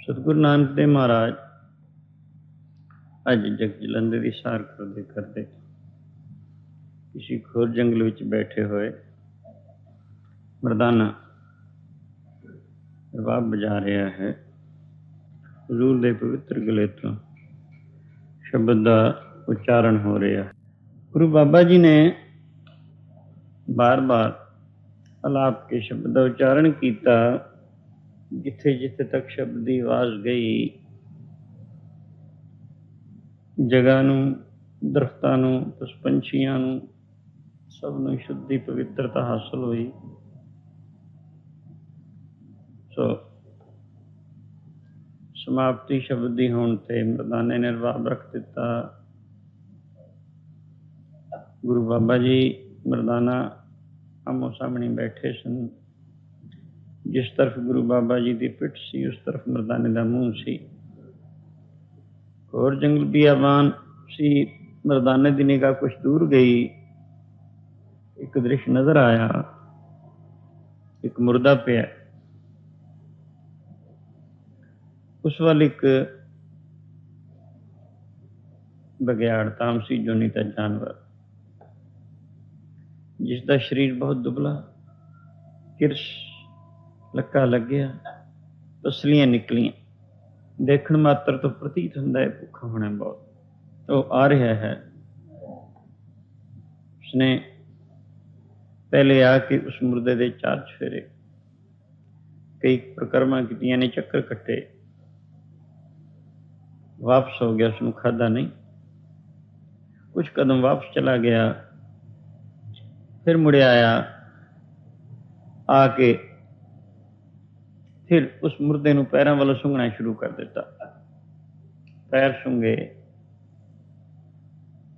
ਸਤਿਗੁਰੂ ਨਾਨਕ ਦੇਵ ਮਹਾਰਾਜ, ਅੱਜ ਜਗ ਜਲੰਧਰ ਦੀ ਸਾਰ ਕਰਦੇ ਕਰਦੇ ਕਿਸੇ ਖੋਰ ਜੰਗਲ ਵਿੱਚ ਬੈਠੇ ਹੋਏ ਮਰਦਾਨਾ ਰਬਾਬ ਬਜਾ ਰਿਹਾ ਹੈ। ਹਜ਼ੂਰ ਦੇ ਪਵਿੱਤਰ ਗਲੇ ਤੋਂ ਸ਼ਬਦ ਦਾ ਉਚਾਰਨ ਹੋ ਰਿਹਾ ਗੁਰੂ ਬਾਬਾ ਜੀ ਨੇ ਬਾਰ-ਬਾਰ ਅਲਾਪ ਕੇ ਸ਼ਬਦ ਦਾ ਉਚਾਰਨ ਕੀਤਾ। ਜਿੱਥੇ ਜਿੱਥੇ ਤੱਕ ਸ਼ਬਦ ਦੀ ਆਵਾਜ਼ ਗਈ, ਜਗ੍ਹਾ ਨੂੰ, ਦਰਖਤਾਂ ਨੂੰ ਉਸ ਪੰਛੀਆਂ ਨੂੰ, ਸਭ ਨੂੰ ਸ਼ੁੱਧੀ, ਪਵਿੱਤਰਤਾ ਹਾਸਲ ਹੋਈ। ਸੋ, ਸਮਾਪਤੀ ਸ਼ਬਦ ਦੀ ਹੋਣ ਤੇ ਮਰਦਾਨੇ ਨੇ ਰਵਾਬ ਰੱਖ ਦਿੱਤਾ। ਗੁਰੂ ਬਾਬਾ ਜੀ ਮਰਦਾਨਾ ਆਮੋ ਸਾਹਮਣੇ ਬੈਠੇ ਸਨ। ਜਿਸ ਤਰਫ ਗੁਰੂ ਬਾਬਾ ਜੀ ਦੀ ਪਿੱਠ ਸੀ ਉਸ ਤਰਫ ਮਰਦਾਨੇ ਦਾ ਮੂੰਹ ਸੀ ਹੋਰ ਜੰਗਲ ਬਿਆਬਾਨ ਸੀ ਮਰਦਾਨੇ ਦੀ ਨਿਗਾਹ ਕੁਝ ਦੂਰ ਗਈ ਇੱਕ ਦ੍ਰਿਸ਼ ਨਜ਼ਰ ਆਇਆ ਇੱਕ ਮੁਰਦਾ ਪਿਆ ਉਸ ਵੱਲ ਇੱਕ ਬਗਿਆੜ ਤਾਮਸੀ ਜੋਨੀ ਦਾ ਜਾਨਵਰ ਜਿਸ ਦਾ ਸਰੀਰ ਬਹੁਤ ਦੁਬਲਾ ਕਿਰਸ਼ ਲੱਕਾ ਲੱਗਿਆ ਪਸਲੀਆਂ ਨਿਕਲੀਆਂ। ਦੇਖਣ ਮਾਤਰ ਤੋਂ ਪ੍ਰਤੀਤ ਹੁੰਦਾ ਹੈ, ਭੁੱਖਾ ਹੋਣਾ ਬਹੁਤ। ਉਹ ਆ ਰਿਹਾ ਹੈ। ਉਸਨੇ ਪਹਿਲੇ ਆ ਕੇ ਉਸ ਮੁਰਦੇ ਦੇ ਚਾਰ ਛੇਰੇ ਕਈ ਪ੍ਰਕਰਮਾਂ ਕੀਤੀਆਂ ਨੇ, ਚੱਕਰ ਕੱਟੇ। ਵਾਪਸ ਹੋ ਗਿਆ, ਉਸਨੂੰ ਖਾਦਾ ਨਹੀਂ। ਕੁਝ ਕਦਮ ਵਾਪਸ ਚਲਾ ਗਿਆ। ਫਿਰ ਮੁੜਿਆ ਆਇਆ, ਆ ਕੇ ਫਿਰ ਉਸ ਮੁਰਦੇ ਨੂੰ ਪੈਰਾਂ ਵੱਲੋਂ ਸੁੰਘਣਾ ਸ਼ੁਰੂ ਕਰ ਦਿੱਤਾ ਪੈਰ ਸੁੰਘੇ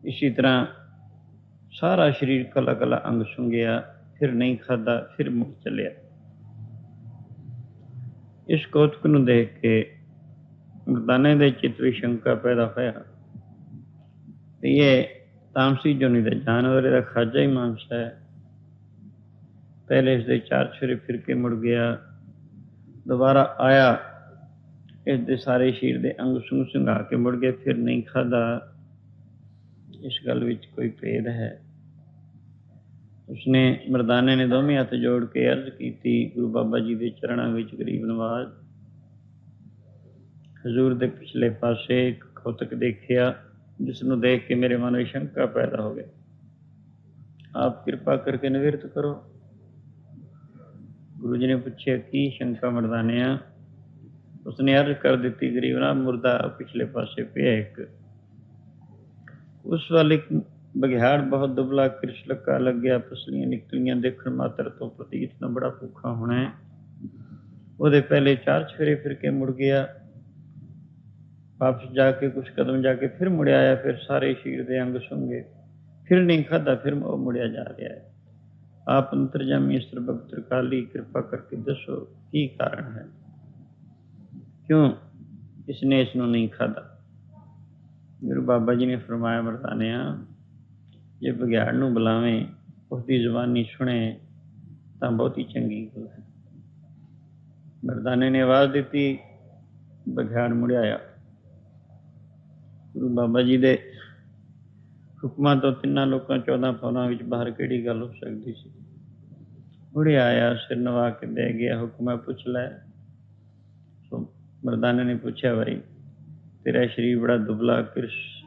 ਇਸੇ ਤਰ੍ਹਾਂ ਸਾਰਾ ਸਰੀਰ ਕਲਾ ਕਲਾ ਅੰਗ ਸੁੰਘਿਆ ਫਿਰ ਨਹੀਂ ਖਾਦਾ ਫਿਰ ਮੁੜ ਚੱਲਿਆ ਇਸ ਕੌਤਕ ਨੂੰ ਦੇਖ ਕੇ ਮਰਦਾਨੇ ਦੇ ਚਿੱਤ ਵਿੱਚ ਸ਼ੰਕਾ ਪੈਦਾ ਹੋਇਆ ਤੇ ਇਹ ਤਾਮਸੀ ਜੋਨੀ ਦਾ ਜਾਨਵਰ ਦਾ ਖਾਜਾ ਹੀ ਮਾਂਸ ਹੈ ਪਹਿਲੇ ਇਸ ਦੇ ਚਾਰ ਛੁਰੇ ਫਿਰ ਕੇ ਮੁੜ ਗਿਆ ਦੁਬਾਰਾ ਆਇਆ, ਇਸ ਦੇ ਸਾਰੇ ਸ਼ੀਰ ਦੇ ਅੰਗ ਸੁੰਘ ਸੁੰਘਾ ਕੇ ਮੁੜ ਗਏ ਫਿਰ ਨਹੀਂ ਖਾਦਾ ਇਸ ਗੱਲ ਵਿੱਚ ਕੋਈ ਭੇਦ ਹੈ। ਉਸਨੇ ਮਰਦਾਨੇ ਨੇ ਦੋਵੇਂ ਹੱਥ ਜੋੜ ਕੇ ਅਰਜ਼ ਕੀਤੀ, ਗੁਰੂ ਬਾਬਾ ਜੀ ਦੇ ਚਰਨਾਂ ਵਿੱਚ ਗਰੀਬ ਨਵਾਜ਼। ਹਜ਼ੂਰ ਦੇ ਪਿਛਲੇ ਪਾਸੇ ਇੱਕ ਖੋਤਕ ਦੇਖਿਆ ਜਿਸ ਨੂੰ ਦੇਖ ਕੇ ਮੇਰੇ ਮਨ ਵਿੱਚ ਸ਼ੰਕਾ ਪੈਦਾ ਹੋ ਗਈ। ਆਪ ਕਿਰਪਾ ਕਰਕੇ ਨਿਵਰਤ ਕਰੋ। ਗੁਰੂ ਜੀ ਨੇ ਪੁੱਛਿਆ, ਕੀ ਸ਼ੰਕਾ ਮਰਦਾਨਿਆ ਉਸਨੇ ਅਰਜ਼ ਕਰ ਦਿੱਤੀ ਗਰੀਬਨਾ ਮੁਰਦਾ ਪਿਛਲੇ ਪਾਸੇ ਪਿਆ ਇੱਕ। ਉਸ ਵੱਲ ਇੱਕ ਬਗਿਆੜ ਬਹੁਤ ਦੁਬਲਾ ਕ੍ਰਿਸ਼ ਲੱਕਾ ਲੱਗਿਆ, ਪਸਲੀਆਂ ਨਿਕਲੀਆਂ, ਦੇਖਣ ਮਾਤਰ ਤੋਂ ਪ੍ਰਤੀਤ ਨਾ ਬੜਾ ਭੁੱਖਾ ਹੋਣਾ ਉਹਦੇ ਪਹਿਲੇ ਚਾਰ ਛੇਰੇ ਫਿਰ ਕੇ ਮੁੜ ਗਿਆ। ਵਾਪਸ ਜਾ ਕੇ ਕੁਝ ਕਦਮ ਜਾ ਕੇ ਫਿਰ ਮੁੜਿਆ ਆਇਆ, ਫਿਰ ਸਾਰੇ ਸ਼ੀਰ ਦੇ ਅੰਗ ਸੁੰਗੇ ਫਿਰ ਨਹੀਂ ਖਾਦਾ ਫਿਰ ਉਹ ਮੁੜਿਆ ਜਾ ਰਿਹਾ ਹੈ। ਆਪ ਅੰਤਰਜਾਮੀ ਸਰਬਤ ਕਾਲੀ ਕਿਰਪਾ ਕਰਕੇ ਦੱਸੋ ਕੀ ਕਾਰਨ ਹੈ? ਕਿਉਂ ਇਸਨੇ ਇਸ ਨੂੰ ਨਹੀਂ ਖਾਦਾ ਗੁਰੂ ਬਾਬਾ ਜੀ ਨੇ ਫਰਮਾਇਆ ਮਰਦਾਨਿਆ ਜੇ ਵਿਗਿਆਨ ਨੂੰ ਬੁਲਾਵੇਂ ਉਸ ਦੀ ਜ਼ੁਬਾਨੀ ਸੁਣੇ, ਤਾਂ ਬਹੁਤ ਹੀ ਚੰਗੀ ਗੱਲ ਹੈ। ਮਰਦਾਨੇ ਨੇ ਆਵਾਜ਼ ਦਿੱਤੀ, ਵਿਗਿਆਨ ਮੁੜਿਆ ਗੁਰੂ ਬਾਬਾ ਜੀ ਦੇ ਹੁਕਮਾਂ ਤੋਂ ਤਿੰਨਾਂ ਲੋਕਾਂ 14 ਪੌਣਾ ਵਿੱਚ ਬਾਹਰ ਕਿਹੜੀ ਗੱਲ ਹੋ ਸਕਦੀ ਸੀ? ਮੁੜਿਆ ਆਇਆ, ਸਿਰ ਨਵਾ ਕੇ ਦੇ ਗਿਆ, ਹੁਕਮਾ ਪੁੱਛ ਲੈ। ਸੋ ਮਰਦਾਨੇ ਨੇ ਪੁੱਛਿਆ, ਭਾਈ, ਤੇਰਾ ਸ਼ਰੀਰ ਬੜਾ ਦੁਬਲਾ, ਕਿਰਸ਼,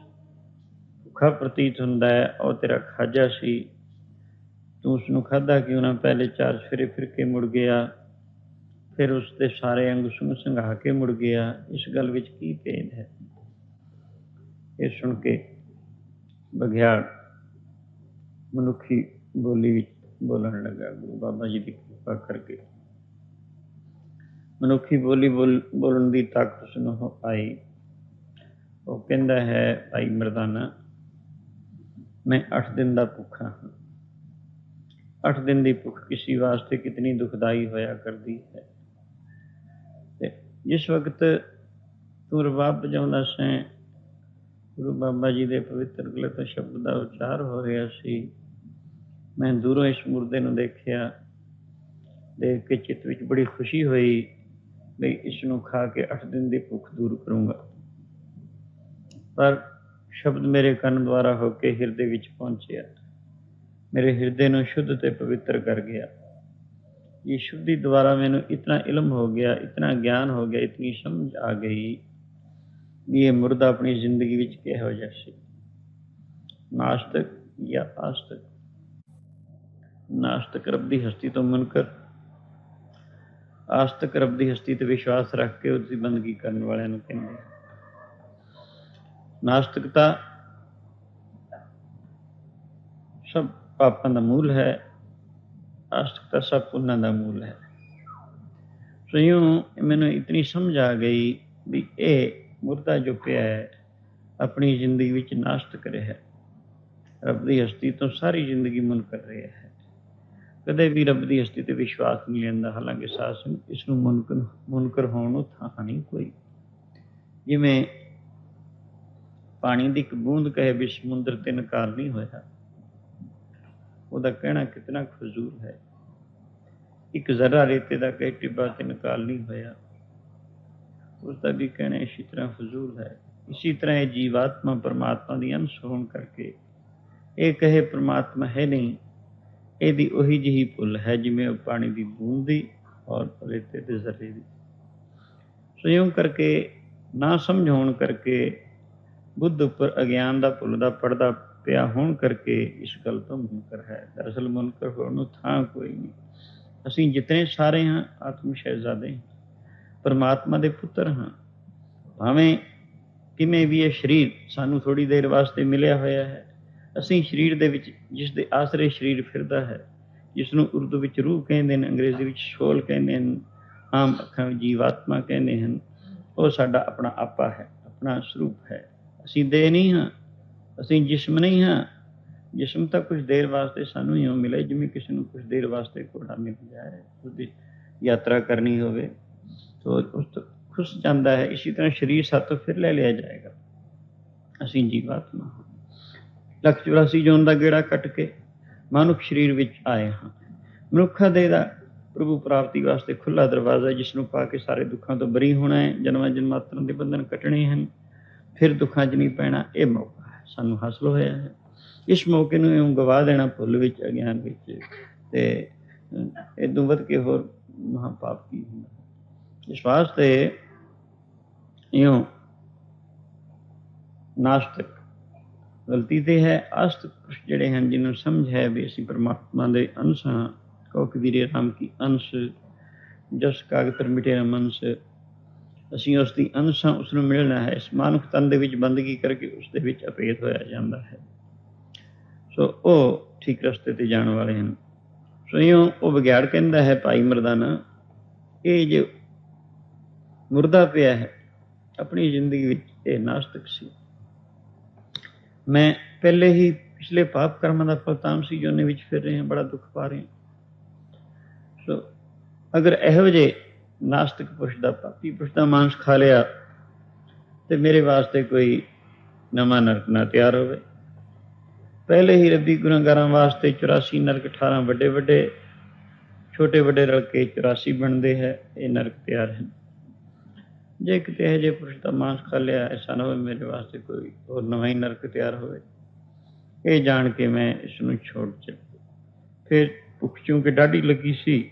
ਭੁੱਖਾ ਪ੍ਰਤੀਤ ਹੁੰਦਾ ਹੈ, ਉਹ ਤੇਰਾ ਖਾਜਾ ਸੀ। ਤੂੰ ਉਸ ਨੂੰ ਖਾਦਾ ਕਿਉਂ ਨਾ? ਪਹਿਲੇ ਚਾਰ ਫੇਰੇ ਫਿਰ ਕੇ ਮੁੜ ਗਿਆ, ਫਿਰ ਉਸ ਦੇ ਸਾਰੇ ਅੰਗ ਸੁੰਘ ਸੰਘਾ ਕੇ ਮੁੜ ਗਿਆ। ਇਸ ਗੱਲ ਵਿੱਚ ਕੀ ਭੇਦ ਹੈ? ਇਹ ਸੁਣ ਕੇ ਬਘਿਆੜ ਮਨੁੱਖੀ ਬੋਲੀ ਵਿੱਚ ਬੋਲਣ ਲੱਗਾ, ਗੁਰੂ ਬਾਬਾ ਜੀ ਦੀ ਕਿਰਪਾ ਕਰਕੇ। ਮਨੁੱਖੀ ਬੋਲੀ ਬੋਲਣ ਦੀ ਤਾਕਤ ਉਸ ਨੂੰ ਆਈ। ਉਹ ਕਹਿੰਦਾ ਹੈ, ਭਾਈ ਮਰਦਾਨਾ, ਮੈਂ 8 ਦਿਨ ਦਾ ਭੁੱਖਾ ਹਾਂ। 8 ਦਿਨ ਦੀ ਭੁੱਖ ਕਿਸੇ ਵਾਸਤੇ ਕਿਤਨੀ ਦੁਖਦਾਈ ਹੋਇਆ ਕਰਦੀ ਹੈ। ਤੇ ਜਿਸ ਵਕਤ ਤੂੰ ਰਬਾਬ ਵਜਾਉਂਦਾ ਸੈਂ ਗੁਰੂ ਬਾਬਾ ਜੀ ਦੇ ਪਵਿੱਤਰ ਗਲੇ ਤੋਂ ਸ਼ਬਦ ਦਾ ਉਚਾਰ ਹੋ ਰਿਹਾ ਸੀ। ਮੈਂ ਦੂਰੋਂ ਇਸ ਮੁਰਦੇ ਨੂੰ ਦੇਖਿਆ। ਦੇਖ ਕੇ ਚਿੱਤ ਵਿੱਚ ਬੜੀ ਖੁਸ਼ੀ ਹੋਈ ਵੀ ਇਸ ਨੂੰ ਖਾ ਕੇ 8 ਦਿਨ ਦੀ ਭੁੱਖ ਦੂਰ ਕਰੂੰਗਾ। ਪਰ ਸ਼ਬਦ ਮੇਰੇ ਕੰਨ ਦੁਆਰਾ ਹੋ ਕੇ ਹਿਰਦੇ ਵਿੱਚ ਪਹੁੰਚਿਆ। ਮੇਰੇ ਹਿਰਦੇ ਨੂੰ ਸ਼ੁੱਧ ਤੇ ਪਵਿੱਤਰ ਕਰ ਗਿਆ। ਇਹ ਸ਼ੁੱਧੀ ਦੁਆਰਾ ਮੈਨੂੰ ਇਤਨਾ ਇਲਮ ਹੋ ਗਿਆ, ਇਤਨਾ ਗਿਆਨ ਹੋ ਗਿਆ, ਇਤਨੀ ਸਮਝ ਆ ਗਈ ਵੀ ਇਹ ਮੁਰਦਾ ਆਪਣੀ ਜ਼ਿੰਦਗੀ ਵਿੱਚ ਕਿਹੋ ਜਿਹਾ ਸੀ? ਨਾਸਤਕ ਜਾਂ ਆਸਤਕ? ਨਾਸਤਕ ਰੱਬ ਦੀ ਹਸਤੀ ਤੋਂ ਮੁਨਕਰ। ਆਸਤਕ ਰੱਬ ਦੀ ਹਸਤੀ ਤੇ ਵਿਸ਼ਵਾਸ ਰੱਖ ਕੇ ਉਸ ਦੀ ਬੰਦਗੀ ਕਰਨ ਵਾਲਿਆਂ ਨੂੰ ਕਹਿੰਦੇ ਨਾਸਤਕਤਾ ਸਭ ਪਾਪਾਂ ਦਾ ਮੂਲ ਹੈ। ਆਸਤਕਤਾ ਸਭ ਪੁੰਨਾਂ ਦਾ ਮੂਲ ਹੈ। ਸੋ ਮੈਨੂੰ ਇਤਨੀ ਸਮਝ ਆ ਗਈ ਵੀ ਇਹ ਮੁਰਦਾ ਜੋ ਪਿਆ ਹੈ, ਆਪਣੀ ਜ਼ਿੰਦਗੀ ਵਿੱਚ ਨਾਸ਼ਤ ਕਰਿਆ ਹੈ। ਰੱਬ ਦੀ ਹਸਤੀ ਤੋਂ ਸਾਰੀ ਜ਼ਿੰਦਗੀ ਮੁਨਕਰ ਰਿਹਾ ਹੈ। ਕਦੇ ਵੀ ਰੱਬ ਦੀ ਹਸਤੀ ਤੇ ਵਿਸ਼ਵਾਸ ਨਹੀਂ ਲੈਂਦਾ ਹਾਲਾਂਕਿ ਸਾਸ ਇਸ ਨੂੰ ਮੁਨਕਰ ਮੁਨਕਰ ਹੋਣ ਨੂੰ ਥਾਂ ਨਹੀਂ ਕੋਈ। ਜਿਵੇਂ ਪਾਣੀ ਦੀ ਇੱਕ ਬੂੰਦ ਕਹੇ ਵੀ ਸਮੁੰਦਰ ਤੇ ਨਕਾਰ ਨਹੀਂ ਹੋਇਆ, ਉਹਦਾ ਕਹਿਣਾ ਕਿਤਨਾ ਖਜ਼ੂਰ ਹੈ। ਇੱਕ ਜ਼ਰਾ ਰੇਤੇ ਦਾ ਕਹੇ ਟਿੱਬਾ ਤੇ ਨਕਾਰ ਨਹੀਂ ਹੋਇਆ। ਉਸ ਦਾ ਵੀ ਕਹਿਣਾ ਇਸੇ ਤਰ੍ਹਾਂ ਫਜ਼ੂਲ ਹੈ ਇਸੇ ਤਰ੍ਹਾਂ ਇਹ ਜੀਵਾਤਮਾ ਪਰਮਾਤਮਾ ਦੀ ਅੰਸ਼ ਹੋਣ ਕਰਕੇ ਇਹ ਕਹੇ ਪਰਮਾਤਮਾ ਹੈ ਨਹੀਂ ਇਹਦੀ ਉਹੀ ਜਿਹੀ ਭੁੱਲ ਹੈ ਜਿਵੇਂ ਉਹ ਪਾਣੀ ਦੀ ਬੂੰਦ ਦੀ ਔਰ ਰੇਤੇ ਦੇ ਜ਼ਰੇ ਦੀ ਸੋ ਇਉਂ ਕਰਕੇ ਨਾ ਸਮਝ ਹੋਣ ਕਰਕੇ ਬੁੱਧ ਉੱਪਰ ਅਗਿਆਨ ਦਾ ਭੁੱਲ ਦਾ ਪਰਦਾ ਪਿਆ ਹੋਣ ਕਰਕੇ ਇਸ ਗੱਲ ਤੋਂ ਮੁਨਕਰ ਹੈ ਦਰਅਸਲ ਮੁਨਕਰ ਹੋਣ ਨੂੰ ਥਾਂ ਕੋਈ ਨਹੀਂ ਅਸੀਂ ਜਿਤਨੇ ਸਾਰੇ ਹਾਂ ਆਤਮ ਸ਼ਹਿਜ਼ਾਦੇ ਹਾਂ ਪਰਮਾਤਮਾ ਦੇ ਪੁੱਤਰ ਹਾਂ। ਭਾਵੇਂ ਕਿਵੇਂ ਵੀ ਇਹ ਸਰੀਰ ਸਾਨੂੰ ਥੋੜੀ ਦੇਰ ਵਾਸਤੇ ਮਿਲਿਆ ਹੋਇਆ ਹੈ, ਅਸੀਂ ਸਰੀਰ ਦੇ ਵਿੱਚ, ਜਿਸ ਦੇ ਆਸਰੇ ਸਰੀਰ ਫਿਰਦਾ ਹੈ ਜਿਸ ਨੂੰ ਉਰਦੂ ਵਿੱਚ ਰੂਹ ਕਹਿੰਦੇ ਨੇ ਅੰਗਰੇਜ਼ੀ ਵਿੱਚ ਸੋਲ ਕਹਿੰਦੇ ਨੇ ਆਮ ਅੱਖਾਂ ਵਿੱਚ ਜੀਵਾਤਮਾ ਕਹਿੰਦੇ ਹਨ, ਉਹ ਸਾਡਾ ਆਪਣਾ ਆਪਾ ਹੈ, ਆਪਣਾ ਸਰੂਪ ਹੈ। ਅਸੀਂ ਦੇ ਨਹੀਂ ਹਾਂ, ਅਸੀਂ ਜਿਸਮ ਨਹੀਂ ਹਾਂ। ਜਿਸਮ ਤਾਂ ਕੁਝ ਦੇਰ ਵਾਸਤੇ ਸਾਨੂੰ ਹੀ ਮਿਲੇ, ਜਿਵੇਂ ਕਿਸੇ ਨੂੰ ਕੁਝ ਦੇਰ ਵਾਸਤੇ ਘੋੜਾ ਮਿਲ ਜਾਏ, ਉਹਦੀ ਯਾਤਰਾ ਕਰਨੀ ਹੋਵੇ। ਤਾਂ ਉਸ ਤੋਂ ਖੁਸ਼ ਜਾਂਦਾ ਹੈ, ਇਸੇ ਤਰ੍ਹਾਂ ਸਰੀਰ ਸਾਤੋਂ ਫਿਰ ਲੈ ਲਿਆ ਜਾਏਗਾ। ਅਸੀਂ ਜੀਵਾਤਮਾ ਹਾਂ। ਲੱਖ 84 ਜੋਨ ਦਾ ਗੇੜਾ ਕੱਟ ਕੇ ਮਨੁੱਖ ਸਰੀਰ ਵਿੱਚ ਆਏ ਹਾਂ। ਮਨੁੱਖਾ ਦੇ ਦਾ ਪ੍ਰਭੂ ਪ੍ਰਾਪਤੀ ਵਾਸਤੇ ਖੁੱਲਾ ਦਰਵਾਜ਼ਾ ਹੈ, ਜਿਸ ਨੂੰ ਪਾ ਕੇ ਸਾਰੇ ਦੁੱਖਾਂ ਤੋਂ ਬਰੀ ਹੋਣਾ ਹੈ, ਜਨਮਾਂ ਜਨਮਾਂਤਰਾਂ ਦੇ ਬੰਧਨ ਕੱਟਣੇ ਹਨ। ਫਿਰ ਦੁੱਖਾਂ 'ਚ ਨਹੀਂ ਪੈਣਾ, ਇਹ ਮੌਕਾ ਹੈ। ਸਾਨੂੰ ਹਾਸਲ ਹੋਇਆ ਹੈ। ਇਸ ਮੌਕੇ ਨੂੰ ਇਉਂ ਗਵਾ ਦੇਣਾ ਭੁੱਲ ਵਿੱਚ ਅਗਿਆਨ ਵਿੱਚ ਤੇ ਇਦੋਂ ਵੱਧ ਕੇ ਹੋਰ ਮਹਾ ਪਾਪ ਕੀ ਹੁੰਦਾ? ਇਸ ਵਾਸਤੇ ਇਉਂ ਨਾਸਤਕ। ਗਲਤੀ ਤੇ ਹੈ ਆਸਤਕ ਜਿਹੜੇ ਹਨ ਜਿਨ੍ਹਾਂ ਨੂੰ ਸਮਝ ਹੈ ਵੀ ਅਸੀਂ ਪਰਮਾਤਮਾ ਦੇ ਅੰਸ਼ ਹਾਂ। ਕਹੋ ਕਬੀਰੇ ਰਾਮ ਕੀ ਅੰਸ਼, ਜਸ ਕਾਗਤਰ ਮਿਟੇ ਨਾ ਮਨਸ। ਅਸੀਂ ਉਸ ਦੀ ਅੰਸ਼ ਹਾਂ ਉਸ ਨੂੰ ਮਿਲਣਾ ਹੈ। ਇਸ ਮਾਨੁਖ ਤਨ ਦੇ ਵਿੱਚ ਬੰਦਗੀ ਕਰਕੇ ਉਸ ਦੇ ਵਿੱਚ ਅਪੇਤ ਹੋਇਆ ਜਾਂਦਾ ਹੈ। ਸੋ ਉਹ ਠੀਕ ਰਸਤੇ ਤੇ ਜਾਣ ਵਾਲੇ ਹਨ। ਸੋ ਇਉਂ ਉਹ ਵਿਗਿਆੜ ਕਹਿੰਦਾ ਹੈ, ਭਾਈ ਮਰਦਾਨਾ, ਇਹ ਜੇ ਮੁਰਦਾ ਪਿਆ ਹੈ। ਆਪਣੀ ਜ਼ਿੰਦਗੀ ਵਿੱਚ ਇਹ ਨਾਸਤਿਕ ਸੀ। ਮੈਂ ਪਹਿਲੇ ਹੀ ਪਿਛਲੇ ਪਾਪ ਕਰਮਾਂ ਦਾ ਫਲ ਸੀ ਜੋਨੇ ਵਿੱਚ ਫਿਰ ਰਹੇ ਹਾਂ, ਬੜਾ ਦੁੱਖ ਪਾ ਰਹੇ ਹਾਂ। ਸੋ ਅਗਰ ਇਹੋ ਜਿਹੇ ਨਾਸਤਿਕ ਪੁਰਸ਼ ਦਾ ਪਾਪੀ ਪੁਰਸ਼ ਦਾ ਮਾਂਸ ਖਾ ਲਿਆ, ਤੇ ਮੇਰੇ ਵਾਸਤੇ ਕੋਈ ਨਵਾਂ ਨਰਕ ਨਾ ਤਿਆਰ ਹੋਵੇ। ਪਹਿਲੇ ਹੀ ਰੱਬੀ ਗੁਨਾਹਗਾਰਾਂ ਵਾਸਤੇ 84 ਨਰਕ 18 ਵੱਡੇ ਵੱਡੇ ਛੋਟੇ ਵੱਡੇ ਰਲ ਕੇ 84 ਬਣਦੇ ਹੈ, ਇਹ ਨਰਕ ਤਿਆਰ ਹਨ। ਜੇ ਕਿਤੇ ਇਹ ਜੇ ਪੁਰਸ਼ ਦਾ ਮਾਂਸ ਖਾ ਲਿਆ, ਐਸਾ ਨਾ ਹੋਵੇ ਮੇਰੇ ਵਾਸਤੇ ਕੋਈ ਹੋਰ ਨਵਾਂ ਹੀ ਨਰਕ ਤਿਆਰ ਹੋਵੇ। ਇਹ ਜਾਣ ਕੇ ਮੈਂ ਇਸ ਨੂੰ ਛੋੜ ਚੱਲ ਫਿਰ ਭੁੱਖ ਚੂੰਕਿ ਡਾਢੀ ਲੱਗੀ ਸੀ।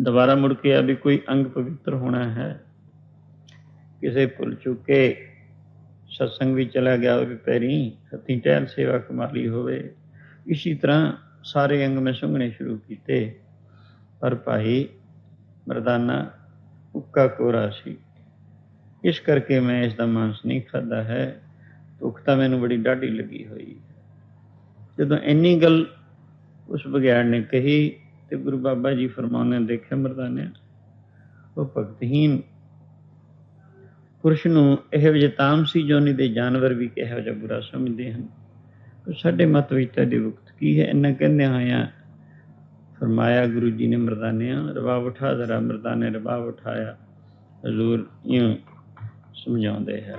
ਦੁਬਾਰਾ ਮੁੜ ਕੇ ਆ ਵੀ ਕੋਈ ਅੰਗ ਪਵਿੱਤਰ ਹੋਣਾ ਹੈ। ਕਿਸੇ ਭੁੱਲ ਚੁੱਕੇ ਸਤਸੰਗ ਵੀ ਚਲਾ ਗਿਆ ਹੋਵੇ, ਪੈਰੀ ਹੱਥੀਂ ਟਹਿਲ ਸੇਵਾ ਕਮਾਲੀ ਹੋਵੇ। ਇਸੇ ਤਰ੍ਹਾਂ ਸਾਰੇ ਅੰਗ ਮੈਂ ਸੁੰਘਣੇ ਸ਼ੁਰੂ ਉੱਕਾ ਕੋਰਾ ਸੀ। ਇਸ ਕਰਕੇ ਮੈਂ ਇਸ ਦਾ ਮਾਂਸ ਨਹੀਂ ਖਾਦਾ ਹੈ। ਭੁੱਖ ਤਾਂ ਮੈਨੂੰ ਬੜੀ ਡਾਢੀ ਲੱਗੀ ਹੋਈ। ਜਦੋਂ ਇੰਨੀ ਗੱਲ ਉਸ ਬਗਿਆੜ ਨੇ ਕਹੀ ਤੇ ਗੁਰੂ ਬਾਬਾ ਜੀ ਫਰਮਾਉਂਦੇ ਦੇਖਿਆ ਮਰਦਾਨਿਆ, ਉਹ ਭਗਤਹੀਨ ਪੁਰਸ਼ ਨੂੰ ਇਹ ਜਿਹੇ ਤਾਮਸੀ ਜੋਨੀ ਦੇ ਜਾਨਵਰ ਵੀ ਕਿਹੋ ਜਿਹਾ ਬੁਰਾ ਸਮਝਦੇ ਹਨ। ਸਾਡੇ ਮਤ ਵਿੱਚ ਤੁਹਾਡੀ ਵਕਤ ਕੀ ਹੈ? ਇਹਨਾਂ ਕਹਿੰਦੇ ਹੋਇਆ ਫਰਮਾਇਆ, ਗੁਰੂ ਜੀ ਨੇ ਮਰਦਾਨਿਆਂ ਰਬਾਬ ਉਠਾ, ਜ਼ਰਾ ਮਰਦਾਨੇ ਰਬਾਬ ਉਠਾਇਆ। ਹਜ਼ੂਰ ਇਉਂ ਸਮਝਾਉਂਦੇ ਹੈ।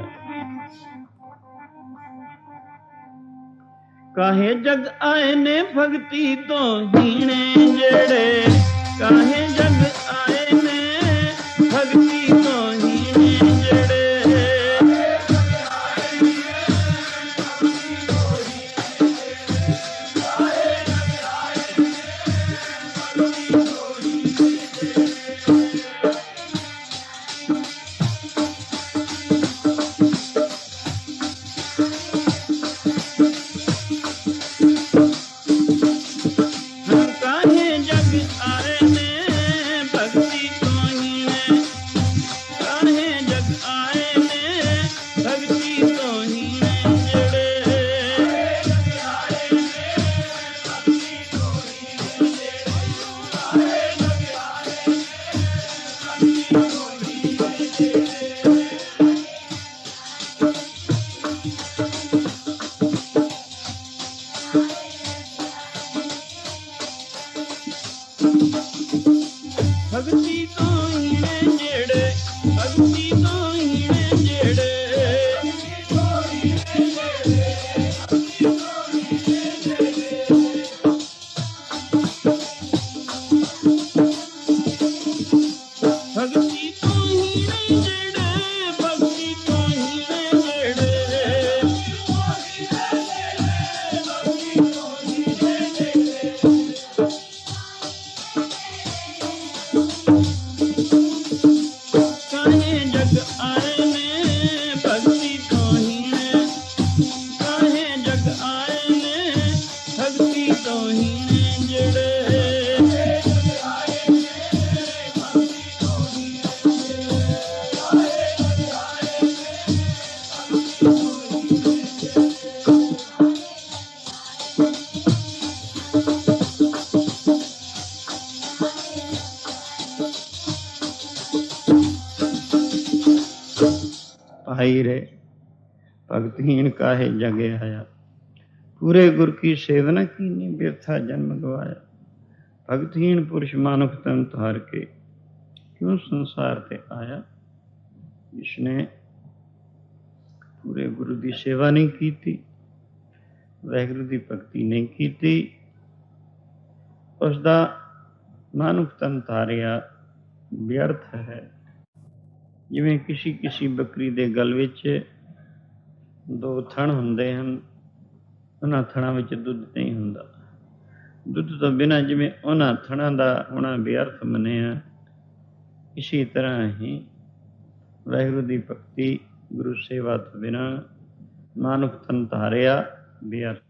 ਕਾਹੇ ਜਗ ਆਏ ਨੇ ਭਗਤੀ ਤੋਂ ਹੀਣੇ ਜਿਹੜੇ, ਕਾਹੇ ਜਗ ਆਏ ਭਗਤੀ ਤੋਂ ਹੀ ਭਗਤਹੀਨ ਕਾਹੇ ਜਗੇ ਆਇਆ ਪੂਰੇ ਗੁਰ ਕੀ ਸੇਵਨਾ ਕੀਨੀ, ਬਿਰਥਾ ਜਨਮ ਗਵਾਇਆ। ਭਗਤਹੀਨ ਪੁਰਸ਼ ਮਾਨੁਖ ਤਨ ਧਾਰ ਕੇ, ਕਿਉਂ ਸੰਸਾਰ ਤੇ ਆਇਆ? ਇਸਨੇ ਪੂਰੇ ਗੁਰੂ ਦੀ ਸੇਵਾ ਨਹੀਂ ਕੀਤੀ, ਵਾਹਿਗੁਰੂ ਦੀ ਭਗਤੀ ਨਹੀਂ ਕੀਤੀ। ਉਸ ਦਾ ਮਾਨੁਖ ਤਨ ਧਾਰਿਆ ਵਿਅਰਥ ਹੈ। ਜਿਵੇਂ ਕਿਸੇ ਕਿਸੇ ਬੱਕਰੀ ਦੇ ਗਲ ਵਿੱਚ ਦੋ ਥਣ ਹੁੰਦੇ ਹਨ, ਉਹਨਾਂ ਥਣਾਂ ਵਿੱਚ ਦੁੱਧ ਨਹੀਂ ਹੁੰਦਾ। ਦੁੱਧ ਤੋਂ ਬਿਨਾਂ ਜਿਵੇਂ ਉਹਨਾਂ ਥਣਾਂ ਦਾ ਹੋਣਾ ਬੇਅਰਥ ਮੰਨਿਆ, ਇਸੇ ਤਰ੍ਹਾਂ ਹੀ ਵਾਹਿਗੁਰੂ ਦੀ ਭਗਤੀ, ਗੁਰੂ ਸੇਵਾ ਤੋਂ ਬਿਨਾਂ ਮਾਨੁਖ ਤਨ ਧਾਰਿਆ ਬੇਅਰਥ